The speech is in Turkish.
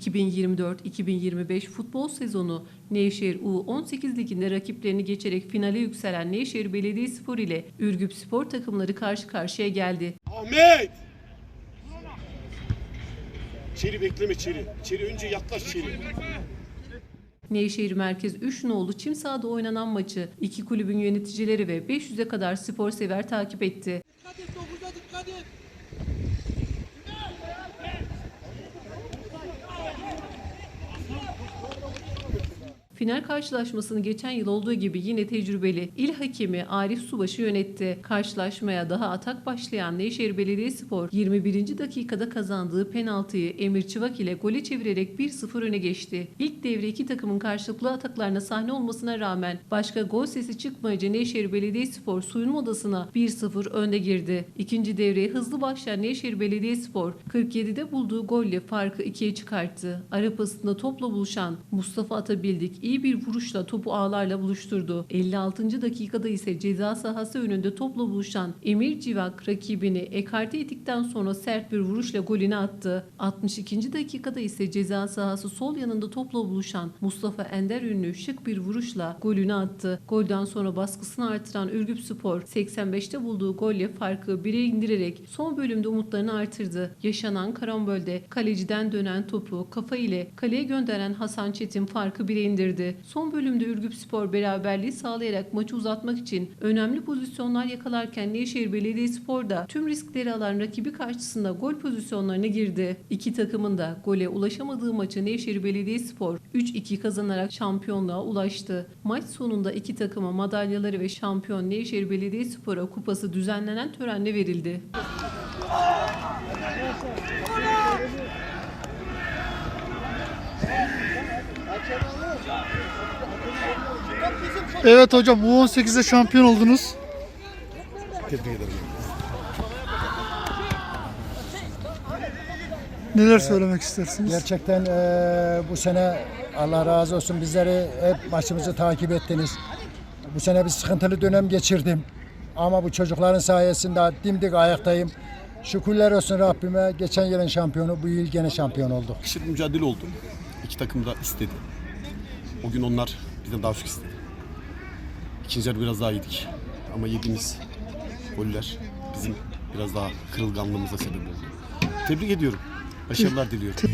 2024-2025 futbol sezonu Nevşehir U18 liginde rakiplerini geçerek finale yükselen Nevşehir Belediyespor ile Ürgüp Spor takımları karşı karşıya geldi. Ahmet! İçeri bekleme içeri. İçeri önce yaklaş içeri. Nevşehir Merkez 3 nolu çim sahada oynanan maçı iki kulübün yöneticileri ve 500'e kadar spor sever takip etti. Dikkat et, dokuza dikkat et. Final karşılaşmasını geçen yıl olduğu gibi yine tecrübeli il hakemi Arif Subaşı yönetti. Karşılaşmaya daha atak başlayan Nevşehir Belediyespor 21. dakikada kazandığı penaltıyı Emir Çıvak ile gole çevirerek 1-0 öne geçti. İlk devre iki takımın karşılıklı ataklarına sahne olmasına rağmen başka gol sesi çıkmayınca Nevşehir Belediyespor soyunma odasına 1-0 önde girdi. İkinci devreye hızlı başlayan Nevşehir Belediyespor 47'de bulduğu golle farkı ikiye çıkarttı. Ara pasında topla buluşan Mustafa Atabildik iyi bir vuruşla topu ağlarla buluşturdu. 56. dakikada ise ceza sahası önünde topla buluşan Emir Civak rakibini ekarte ettikten sonra sert bir vuruşla golünü attı. 62. dakikada ise ceza sahası sol yanında topla buluşan Mustafa Ender ünlü şık bir vuruşla golünü attı. Golden sonra baskısını artıran Ürgüp Spor 85'te bulduğu golle farkı 1'e indirerek son bölümde umutlarını artırdı. Yaşanan karambolde kaleciden dönen topu kafa ile kaleye gönderen Hasan Çetin farkı 1'e indirdi. Son bölümde Ürgüp Spor beraberliği sağlayarak maçı uzatmak için önemli pozisyonlar yakalarken Nevşehir Belediyespor da tüm riskleri alan rakibi karşısında gol pozisyonlarına girdi. İki takımın da gole ulaşamadığı maçı Nevşehir Belediyespor 3-2 kazanarak şampiyonluğa ulaştı. Maç sonunda iki takıma madalyaları ve şampiyon Nevşehir Belediyespor'a kupası düzenlenen törenle verildi. Evet hocam U18'de şampiyon oldunuz. Tebrik ederim. Neler söylemek istersiniz? Gerçekten eee, bu sene Allah razı olsun bizleri hep maçımızı takip ettiniz. Bu sene bir sıkıntılı dönem geçirdim. Ama bu çocukların sayesinde dimdik ayaktayım. Şükürler olsun Rabbime. Geçen yılın şampiyonu bu yıl gene şampiyon olduk. Eşit mücadele oldu. İki takım da istedi. O gün onlar bizden daha çok istedi. İkinci yarı biraz daha yedik. Ama yediğimiz goller bizim biraz daha kırılganlığımıza sebep oldu. Tebrik ediyorum. Başarılar diliyorum.